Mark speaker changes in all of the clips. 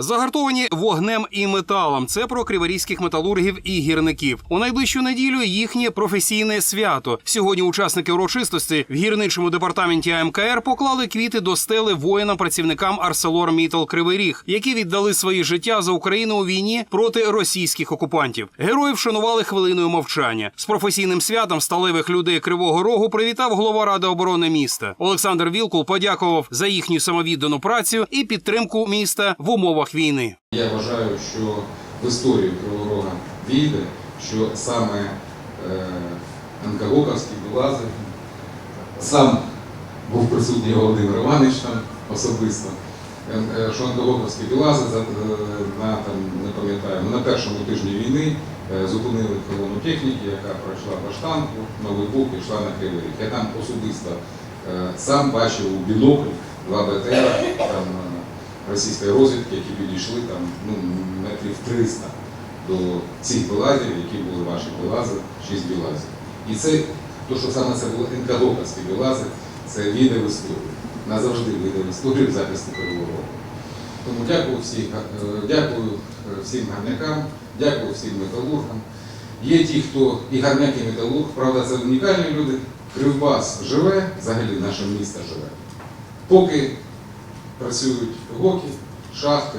Speaker 1: Загартовані вогнем і металом. Це про криворізьких металургів і гірників. У найближчу неділю їхнє професійне свято. Сьогодні учасники урочистості в гірничому департаменті АМКР поклали квіти до стели воїнам-працівникам Арселор Мітал Кривий Ріг, які віддали свої життя за Україну у війні проти російських окупантів. Героїв вшанували хвилиною мовчання. З професійним святом сталевих людей Кривого Рогу привітав голова ради оборони міста. Олександр Вілкул подякував за їхню самовіддану працю і підтримку міста в умовах війни.
Speaker 2: Я вважаю, що в історію Кривого війде, що саме е, Анкалоковський, Булази, сам був присутній Володимир Іванович там особисто, Е, що Анкалоковський Білази е, на, там, не пам'ятаю, на першому тижні війни зупинили колону техніки, яка пройшла Баштанку, Новий Буг і йшла на Кривий. Я там особисто сам бачив у бінокль два БТР там, російської розвідки, які підійшли там ну, метрів 300 до цих білазів, які були ваші білази, 6 білазів. І це, то, що саме це були енкадоковські білази, це війде в історію. Назавжди війде в історію в захисті Кривого Рогу. Тому дякую всім, е, дякую е, всім гарнякам, дякую всім металургам. Є ті, хто і гарняк, і металург, правда, це унікальні люди. Кривбас живе, взагалі наше місто живе. Поки працюють гоки, шахти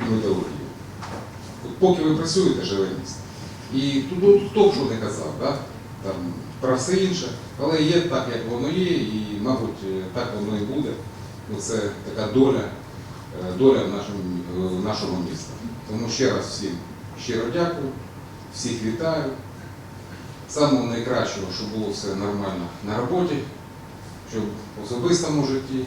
Speaker 2: і металургія. От Поки ви працюєте, живе місто. І тут, хто б що не казав, да? там, про все інше, але є так, як воно є, і, мабуть, е, так воно і буде. Ну, Це така доля, е, доля в нашому, в нашого міста. Тому ще раз всім щиро дякую, всіх вітаю. Самого найкращого, щоб було все нормально на роботі, щоб в особистому житті,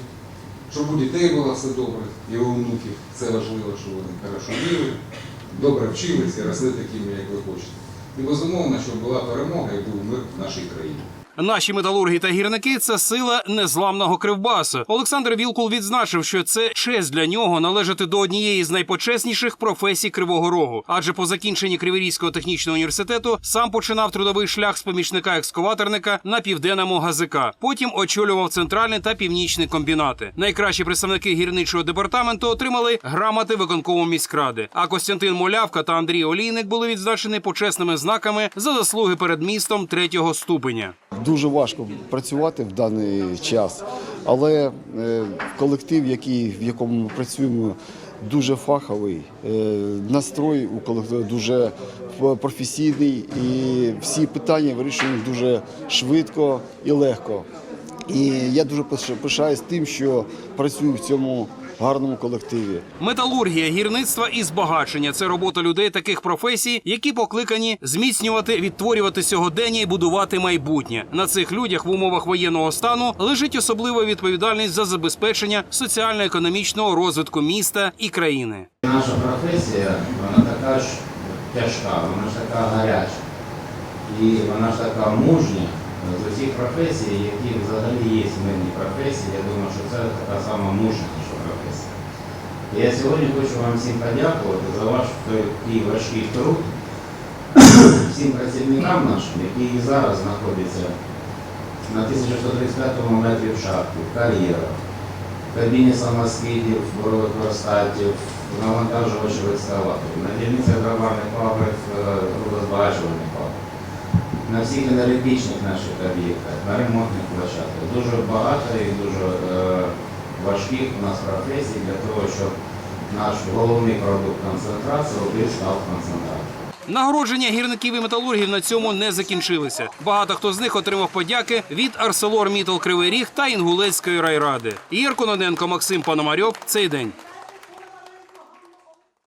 Speaker 2: щоб у дітей було все добре, і у внуків Це важливо, щоб вони хорошо жили, добре вчилися і росли такими, як ви хочете. І безумовно, щоб була перемога і був мир в нашій країні.
Speaker 1: Наші металурги та гірники це сила незламного кривбасу. Олександр Вілкул відзначив, що це честь для нього належати до однієї з найпочесніших професій Кривого Рогу. Адже по закінченні Криворізького технічного університету сам починав трудовий шлях з помічника екскаваторника на південному ГАЗК. Потім очолював центральний та північний комбінати. Найкращі представники гірничого департаменту отримали грамоти виконкому міськради. А Костянтин Молявка та Андрій Олійник були відзначені почесними знаками за заслуги перед містом третього ступеня.
Speaker 3: Дуже важко працювати в даний час, але е, колектив, в якому ми працюємо, дуже фаховий. Е, Настрой у колективі дуже професійний і всі питання вирішуємо дуже швидко і легко. І я дуже пиш- пишаюсь тим, що працюю в цьому гарному колективі.
Speaker 1: Металургія, гірництва і збагачення це робота людей таких професій, які покликані зміцнювати, відтворювати сьогодення і будувати майбутнє. На цих людях в умовах воєнного стану лежить особлива відповідальність за забезпечення соціально-економічного розвитку міста і країни.
Speaker 4: Наша професія, вона така ж тяжка, вона ж така гаряча. І вона ж така мужня з усіх професій, які взагалі є сімейні професії. Я думаю, що це така сама мужня професія. І я сьогодні хочу вам всім подякувати за ваш такий важкий труд, всім працівникам нашим, які і зараз знаходяться на 1135 метрі в шахті, в кар'єрах, в кабіні самоскидів, борових верстатів, навантажувачів екскаваторів, на дільницях дроварних фабрик, трудозбагачувальних фабрик, на всіх енергетичних наших об'єктах, на ремонтних площадках. Дуже багато і дуже е, важких у нас професій для того, щоб наш головний продукт концентрат зробив став концентрат.
Speaker 1: Нагородження гірників і металургів на цьому не закінчилися. Багато хто з них отримав подяки від Арселор Мітал Кривий Ріг та Інгулецької райради. Ігор Кононенко, Максим Пономарьов. Цей день.